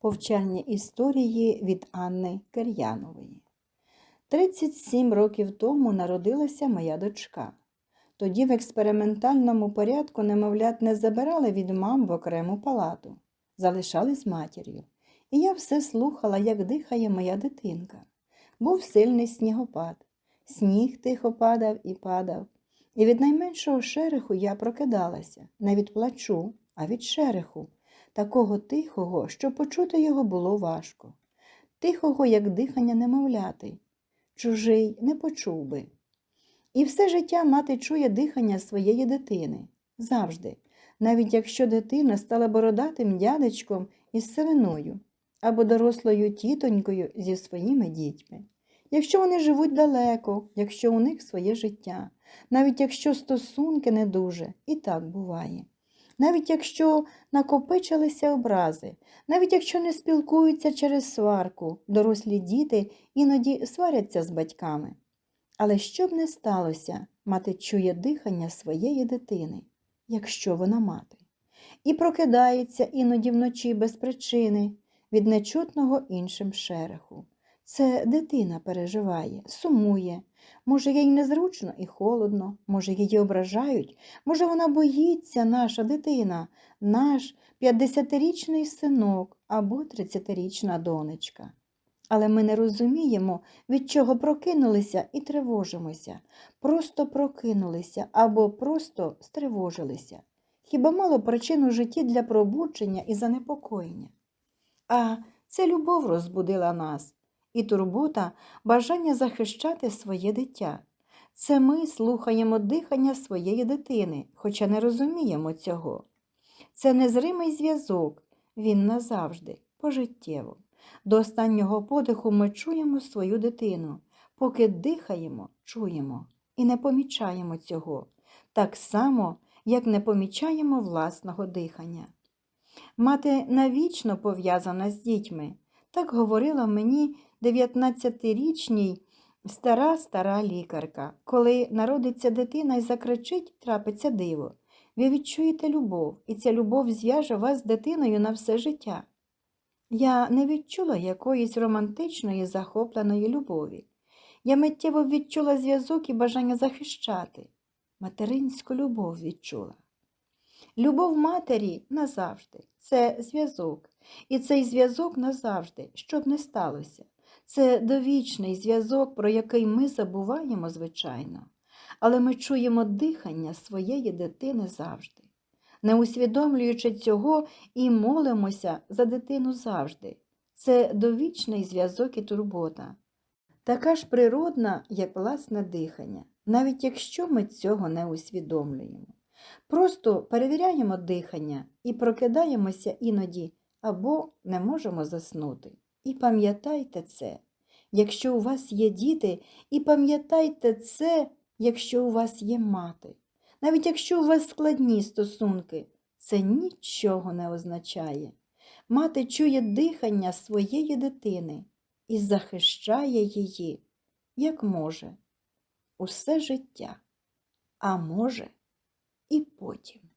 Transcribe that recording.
Повчальні історії від Анни Кир'янової. 37 років тому народилася моя дочка. Тоді в експериментальному порядку немовлят не забирали від мам в окрему палату, залишали з матір'ю. І я все слухала, як дихає моя дитинка. Був сильний снігопад. Сніг тихо падав і падав. І від найменшого шереху я прокидалася, не від плачу, а від шереху, такого тихого, що почути його було важко, тихого, як дихання немовляти. Чужий не почув би. І все життя мати чує дихання своєї дитини завжди, навіть якщо дитина стала бородатим дядечком із сивиною або дорослою тітонькою зі своїми дітьми. Якщо вони живуть далеко, якщо у них своє життя, навіть якщо стосунки не дуже, і так буває. Навіть якщо накопичилися образи, навіть якщо не спілкуються через сварку, дорослі діти іноді сваряться з батьками. Але що б не сталося, мати чує дихання своєї дитини, якщо вона мати, і прокидається іноді вночі без причини від нечутного іншим шереху. Це дитина переживає, сумує. Може, їй незручно і холодно, може, її ображають, може, вона боїться, наша дитина, наш 50-річний синок або 30-річна донечка. Але ми не розуміємо, від чого прокинулися і тривожимося, просто прокинулися або просто стривожилися. Хіба мало причин у житті для пробудження і занепокоєння? А це любов розбудила нас і турбота, бажання захищати своє дитя. Це ми слухаємо дихання своєї дитини, хоча не розуміємо цього. Це незримий зв'язок, він назавжди, пожиттєво. До останнього подиху ми чуємо свою дитину, поки дихаємо, чуємо і не помічаємо цього, так само, як не помічаємо власного дихання. Мати навічно пов'язана з дітьми, так говорила мені 19-річній стара стара лікарка. Коли народиться дитина і закричить, трапиться диво. Ви відчуєте любов, і ця любов зв'яже вас з дитиною на все життя. Я не відчула якоїсь романтичної захопленої любові. Я миттєво відчула зв'язок і бажання захищати. Материнську любов відчула. Любов матері назавжди це зв'язок, і цей зв'язок назавжди, щоб не сталося. Це довічний зв'язок, про який ми забуваємо, звичайно, але ми чуємо дихання своєї дитини завжди, не усвідомлюючи цього і молимося за дитину завжди. Це довічний зв'язок і турбота, така ж природна, як власне дихання, навіть якщо ми цього не усвідомлюємо. Просто перевіряємо дихання і прокидаємося іноді або не можемо заснути. І пам'ятайте це, якщо у вас є діти, і пам'ятайте це, якщо у вас є мати. Навіть якщо у вас складні стосунки, це нічого не означає. Мати чує дихання своєї дитини і захищає її, як може, усе життя, а може, і потім.